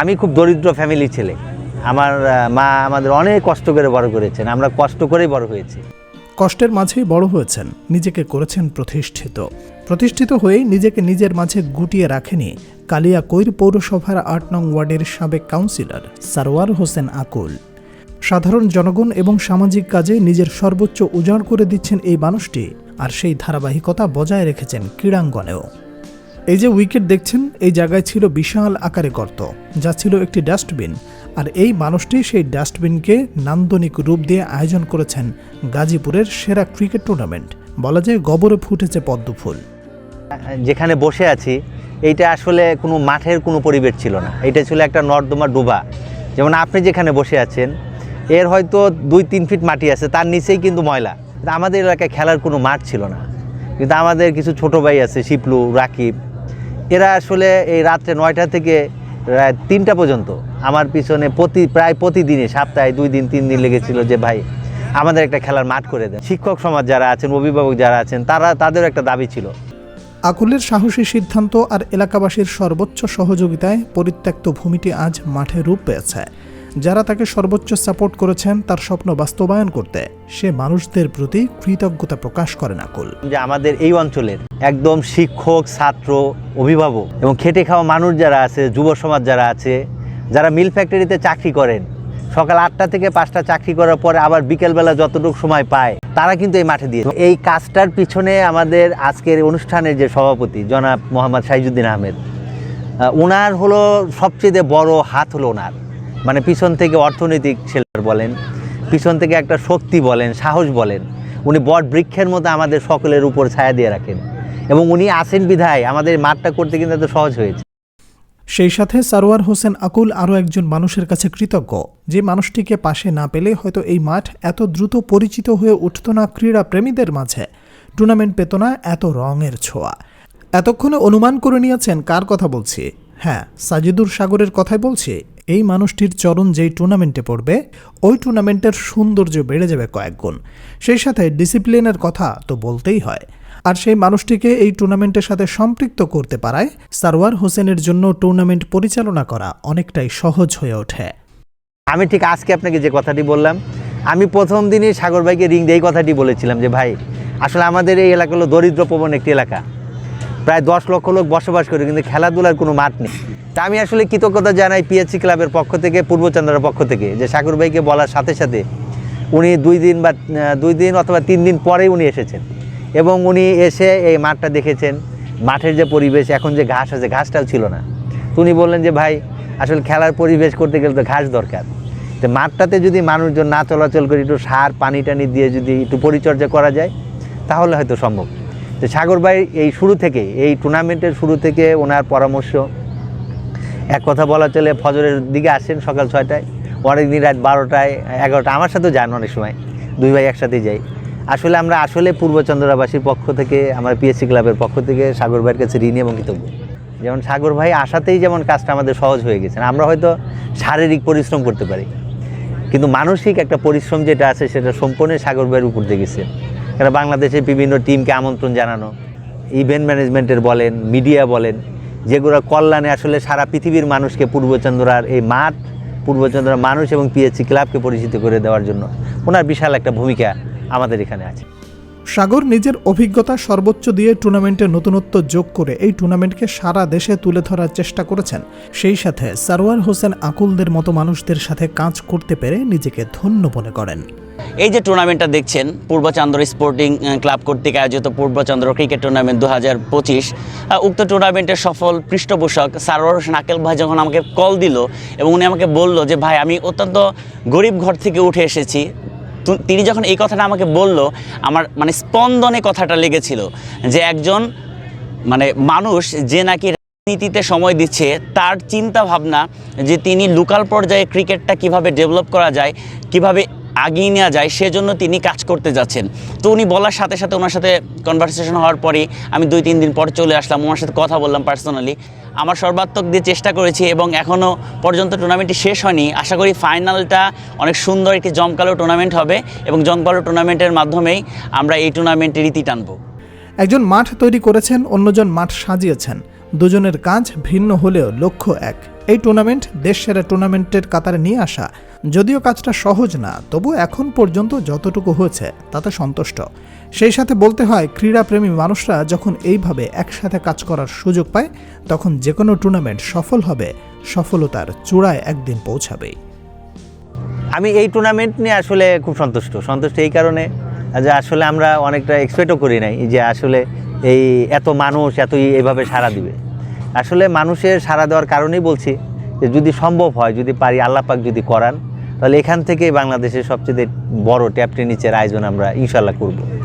আমি খুব দরিদ্র ফ্যামিলি ছেলে। আমার মা আমাদের অনেক কষ্ট করে বড় করেছেন। আমরা কষ্ট করেই বড় হয়েছি। কষ্টের মাঝেই বড় হয়েছেন, নিজেকে করেছেন প্রতিষ্ঠিত। প্রতিষ্ঠিত হয়েই নিজেকে নিজের মাঝে গুটিয়ে রাখেনি কালিয়াকৈর পৌরসভার আট নং ওয়ার্ডের সাবেক কাউন্সিলর সারোয়ার হোসেন আকুল। সাধারণ জনগণ এবং সামাজিক কাজে নিজের সর্বোচ্চ উজাড় করে দিচ্ছেন এই মানুষটি আর সেই ধারাবাহিকতা বজায় রেখেছেন ক্রীড়াঙ্গনেও। এই যে উইকেট দেখছেন, এই জায়গায় ছিল বিশাল আকারে গর্ত, যা ছিল একটি ডাস্টবিন। আর এই মানুষটি সেই ডাস্টবিনকে নান্দনিক রূপ দিয়ে আয়োজন করেছেন গাজীপুরের সেরা ক্রিকেট টুর্নামেন্ট। বলা যায় গবরে ফুটেছে পদ্ম ফুল। যেখানে বসে আছি, এইটা আসলে কোনো মাঠের কোনো পরিবেশ ছিল না। এটা ছিল একটা নর্দমা ডোবা। যেমন আপনি যেখানে বসে আছেন, এর হয়তো দুই তিন ফিট মাটি আছে, তার নিচেই কিন্তু ময়লা। আমাদের এলাকায় খেলার কোনো মাঠ ছিল না। কিন্তু আমাদের কিছু ছোট ভাই আছে, শিপলু, রাকিব এরা আসলে এই রাত্রে নয়টা থেকে তিনটা পর্যন্ত আমার পিছনে প্রতি, প্রায় প্রতিদিনে, সপ্তাহে দুই দিন, তিন দিন লেগেছিল যে, ভাই, আমাদের একটা খেলার মাঠ করে দেন। শিক্ষক সমাজ যারা আছেন, অভিভাবক যারা আছেন, তারা তাদের একটা দাবি ছিল। আকুলের সাহসী সিদ্ধান্ত আর এলাকাবাসীর সর্বোচ্চ সহযোগিতায় পরিত্যক্ত ভূমিটি আজ মাঠে রূপ পেয়েছে। যারা তাকে সর্বোচ্চ সাপোর্ট করেছেন, তার স্বপ্ন বাস্তবায়ন করতে, সে মানুষদের প্রতি কৃতজ্ঞতা প্রকাশ করেন আকুল যে আমাদের এই অঞ্চলের একদম শিক্ষক, ছাত্র, অভিভাবক এবং খেটে খাওয়া মানুষ যারা আছে, যুব সমাজ যারা আছে, যারা মিল ফ্যাক্টরিতে চাকরি করেন, সকাল আটটা থেকে পাঁচটা চাকরি করার পরে আবার বিকেলবেলা যতটুকু সময় পায়, তারা কিন্তু এই মাঠে দিয়ে এই কাজটার পিছনে আমাদের আজকের অনুষ্ঠানের যে সভাপতি, জনাব মোহাম্মদ সাইজুদ্দিন আহমেদ ওনার হলো সবচেয়ে বড় হাত হলো ওনার। মানে পিছন থেকে অর্থনৈতিক শেল্টার বলেন, পিছন থেকে একটা শক্তি বলেন, সাহস বলেন, উনি বট বৃক্ষের মতো আমাদের সকলের উপর ছায়া দিয়ে রাখেন। এবং উনি আসেন বিধায়, আমাদের মাঠটা করতে কিন্তু এত সহজ হয়েছে। সেই সাথে সারোয়ার হোসেন আকুল আরও একজন মানুষের কাছে কৃতজ্ঞ, যে মানুষটিকে পাশে না পেলে হয়তো এই মাঠ এত দ্রুত পরিচিত হয়ে উঠত না ক্রীড়া প্রেমীদের মাঝে। টুর্নামেন্ট পেত না এত রঙের ছোঁয়া। এতক্ষণে অনুমান করে নিয়েছেন কার কথা বলছি? হ্যাঁ সাজিদুর সাগরের কথাই বলছি। এই মানুষটির চরণ যেই টুর্নামেন্টে পড়বে, ওই টুর্নামেন্টের সৌন্দর্য বেড়ে যাবে কয়েক গুণ। সেই সাথে ডিসিপ্লিনের কথা তো বলতেই হয়। আর সেই মানুষটিকে এই টুর্নামেন্টের সাথে সম্পৃক্ত করতে পারায় সারওয়ার হোসেনের জন্য টুর্নামেন্ট পরিচালনা করা অনেকটাই সহজ হয়ে ওঠে। আমি ঠিক আজকে আপনাকে যে কথাটি বললাম, আমি প্রথম দিনই সাগর ভাইকে রিং দিয়ে কথাটি বলেছিলাম যে, ভাই, আসলে আমাদের এই এলাকা হলো দরিদ্র প্রবণ একটি এলাকা। প্রায় দশ লক্ষ লোক বসবাস করে, কিন্তু খেলাধুলার কোনো মাঠ নেই। তা আমি আসলে কৃতজ্ঞতা জানাই পিএসসি ক্লাবের পক্ষ থেকে পূর্বচন্দ্রের পক্ষ থেকে যে সাগর ভাইকে বলার সাথে সাথে উনি দুই দিন বা দুই দিন অথবা তিন দিন পরেই উনি এসেছেন। এবং উনি এসে এই মাঠটা দেখেছেন, মাঠের যে পরিবেশ, এখন যে ঘাস আছে ঘাসটাও ছিল না। উনি বললেন যে, ভাই, আসলে খেলার পরিবেশ করতে গেলে তো ঘাস দরকার। তো মাঠটাতে যদি মানুষজন না চলাচল করে, একটু সার, পানি টানি দিয়ে যদি একটু পরিচর্যা করা যায়, তাহলে হয়তো সম্ভব। তো সাগর ভাই এই শুরু থেকে, এই টুর্নামেন্টের শুরু থেকে ওনার পরামর্শ এক কথা বলা চলে ফজরের দিকে আসেন সকাল ছয়টায় অনেক দিন রাত বারোটায় এগারোটা আমার সাথেও যান অনেক সময়, দুই ভাই একসাথেই যাই। আসলে আমরা আসলে পূর্বচন্দ্রাবাসীর পক্ষ থেকে, আমার পিএসসি ক্লাবের পক্ষ থেকে সাগর ভাইয়ের কাছে ঋণী এবং কৃতজ্ঞ। যেমন সাগর ভাই আসাতেই যেমন কাজটা আমাদের সহজ হয়ে গেছে, আমরা হয়তো শারীরিক পরিশ্রম করতে পারি। কিন্তু মানসিক একটা পরিশ্রম যেটা আছে, সেটা সম্পূর্ণ সাগর ভাইয়ের উপর দিয়ে গেছে। কারণ বাংলাদেশের বিভিন্ন টিমকে আমন্ত্রণ জানানো ইভেন্ট ম্যানেজমেন্টের বলেন মিডিয়া বলেন যেগুলো কল্যাণে আসলে সারা পৃথিবীর মানুষকে পূর্বচন্দ্রার এই মাঠ, পূর্বচন্দ্রার মানুষ এবং পিএসসি ক্লাবকে পরিচিত করে দেওয়ার জন্য ওনার বিশাল একটা ভূমিকা আমাদের এখানে আছে। সাগর নিজের অভিজ্ঞতা সর্বোচ্চ দিয়ে টুর্নামেন্টে নতুনত্ব যোগ করে এই টুর্নামেন্টকে সারা দেশে তুলে ধরার চেষ্টা করেছেন। সেই সাথে সারোয়ার হোসেন আকুলদের মতো মানুষদের সাথে কাজ করতে পেরে নিজেকে ধন্য মনে করেন। এই যে টুর্নামেন্টটা দেখছেন, পূর্বচন্দ্র স্পোর্টিং ক্লাব কর্তৃক আয়োজিত পূর্বচন্দ্র ক্রিকেট টুর্নামেন্ট দু হাজার পঁচিশ উক্ত টুর্নামেন্টের সফল পৃষ্ঠপোষক সারোয়ার হোসেন আকেল ভাই যখন আমাকে কল দিল এবং উনি আমাকে বলল যে, ভাই, আমি অত্যন্ত গরিব ঘর থেকে উঠে এসেছি। তিনি যখন এই কথাটা আমাকে বলল, আমার মানে স্পন্দনে কথাটা লেগেছিল যে, একজন মানে মানুষ যে নাকি রাজনীতিতে সময় দিচ্ছে, তার চিন্তা ভাবনা যে, তিনি লোকাল পর্যায়ে ক্রিকেটটা কীভাবে ডেভেলপ করা যায়, কীভাবে আগিয়ে নেওয়া যায়, সেজন্য তিনি কাজ করতে যাচ্ছেন। তো উনি বলার সাথে সাথে ওনার সাথে কনভারসেশন হওয়ার পরে আমি দুই, তিন দিন পর চলে আসলাম, ওনার সাথে কথা বললাম পার্সোনালি আমার সর্বাত্মক দিয়ে চেষ্টা করেছি এবং এখনও পর্যন্ত টুর্নামেন্টটি শেষ হয়নি। আশা করি ফাইনালটা অনেক সুন্দর একটি জমকালো টুর্নামেন্ট হবে এবং জমকালো টুর্নামেন্টের মাধ্যমেই আমরা এই টুর্নামেন্টের রীতি টানব। একজন মাঠ তৈরি করেছেন, অন্যজন মাঠ সাজিয়েছেন। দুজনের কাজ ভিন্ন হলেও লক্ষ্য এক। এই টুর্নামেন্ট দেশ সেরা টুর্নামেন্টের কাতারে নিয়ে আসা। যদিও কাজটা সহজ না, তবু এখন পর্যন্ত যতটুকু হয়েছে, তাতে সন্তুষ্ট। সেই সাথে বলতে হয়, ক্রীড়াপ্রেমী মানুষরা যখন এইভাবে একসাথে কাজ করার সুযোগ পায়, তখন যে কোনো টুর্নামেন্ট সফল হবে, সফলতার চূড়ায় একদিন পৌঁছাবেই। আমি এই টুর্নামেন্ট নিয়ে আসলে খুব সন্তুষ্ট। সন্তুষ্ট এই কারণে যে আসলে আমরা অনেকটা এক্সপেক্টও করি নাই যে আসলে এই এত মানুষ এতই এভাবে সাড়া দিবে। আসলে মানুষের সাড়া দেওয়ার কারণেই বলছি যে যদি সম্ভব হয়, যদি পারি আল্লাপাক যদি করান, তাহলে এখান থেকে বাংলাদেশের সবচেয়ে বড় ট্যাপটি নিচের আয়োজন আমরা ইনশাল্লাহ করব।